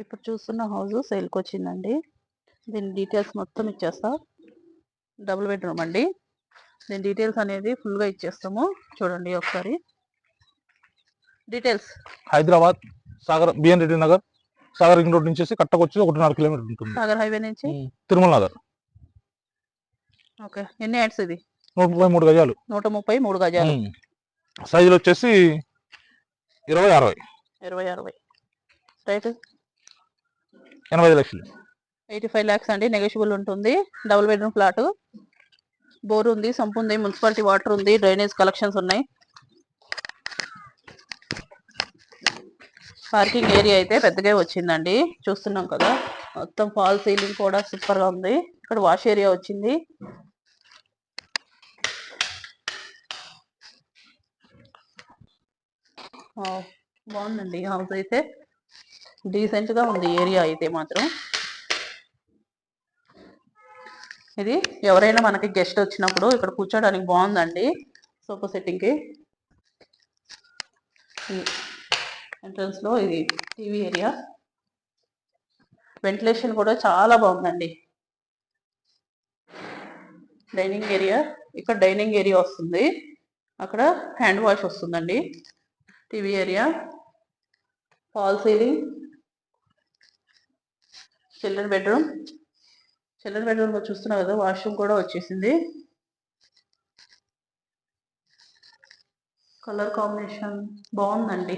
ఇప్పుడు చూస్తున్న హౌస్ సేల్కి వచ్చిందండి. దీని డీటెయిల్స్ మొత్తం ఇచ్చేస్తా. డబుల్ బెడ్రూమ్ అండి. దీని డీటెయిల్స్ అనేది ఫుల్గా ఇచ్చేస్తాము. చూడండి ఒకసారి. Details. Hyderabad Sagar B N Reddy Nagar Sagar ring road నుంచి కట్టకు వచ్చి ఒకటిన్నర కిలోమీటర్ ఉంటుంది. సాగర్ హైవే నుంచి? తిరుమల నగర్. ఓకే. ఎన్ని యాడ్స్ ఇది? నూట ముప్పై మూడు గజాలు. నూట ముప్పై మూడు గజాలు. సైజులు వచ్చేసి ఇరవై అరవై. ఇరవై అరవై. రైట్? ఎనభై లక్షలు. ఎయిటీ ఫైవ్ ల్యాక్స్ అండి నెగోషియబుల్ ఉంటుంది. డబుల్ బెడ్రూమ్ ఫ్లాట్ బోర్ ఉంది సంపు ఉంది మున్సిపాలిటీ వాటర్ ఉంది డ్రైనేజ్ కలెక్షన్స్ ఉన్నాయి. పార్కింగ్ ఏరియా అయితే పెద్దగా వచ్చిందండి. చూస్తున్నాం కదా మొత్తం ఫాల్ సీలింగ్ కూడా సూపర్గా ఉంది. ఇక్కడ వాష్ ఏరియా వచ్చింది. బాగుందండి హౌస్ అయితే. డీసెంట్గా ఉంది ఏరియా అయితే మాత్రం. ఇది ఎవరైనా మనకి గెస్ట్ వచ్చినప్పుడు ఇక్కడ కూర్చోడానికి బాగుందండి. సోఫా సెట్టింగ్కి. ఎంట్రన్స్లో ఇది టీవీ ఏరియా వెంటిలేషన్ కూడా చాలా బాగుందండి. డైనింగ్ ఏరియా ఇక్కడ డైనింగ్ ఏరియా వస్తుంది. అక్కడ హ్యాండ్ వాష్ వస్తుందండి. TV area fall ceiling children bedroom. Children బెడ్రూమ్లో చూస్తున్నారు కదా వాష్రూమ్ కూడా వచ్చేసింది. కలర్ కాంబినేషన్ బాగుందండి.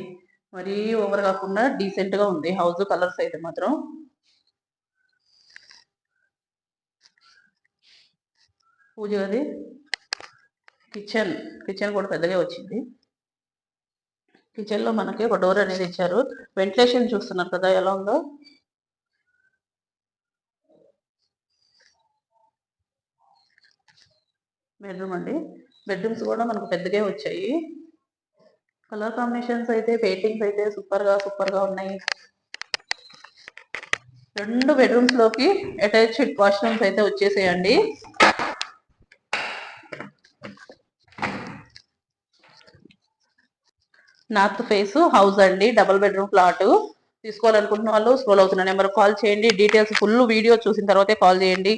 మరీ ఓవర్ కాకుండా డీసెంట్గా ఉంది. హౌస్ కలర్స్ అయితే మాత్రం. పూజ గది కిచెన్. కిచెన్ కూడా పెద్దగా వచ్చింది. కిచెన్లో మనకి ఒక డోర్ అనేది ఇచ్చారు. వెంటిలేషన్ చూస్తున్నారు కదా ఎలా ఉందో? బెడ్రూమ్ అండి. బెడ్రూమ్స్ కూడా మనకు పెద్దగా వచ్చాయి. కలర్ కాంబినేషన్స్ అయితే పెయింటింగ్స్ అయితే సూపర్గా సూపర్గా ఉన్నాయి. రెండు బెడ్రూమ్స్లోకి అటాచ్డ్ వాష్రూమ్స్ అయితే వచ్చేసేయండి. నార్త్ ఫేస్ హౌస్ అండి. డబుల్ బెడ్రూమ్ ప్లాట్ తీసుకోవాలనుకుంటున్న వాళ్ళు స్క్రోల్ అవుతున్న నెంబర్ కాల్ చేయండి. డీటెయిల్స్ ఫుల్ వీడియో చూసిన తర్వాతే కాల్ చేయండి.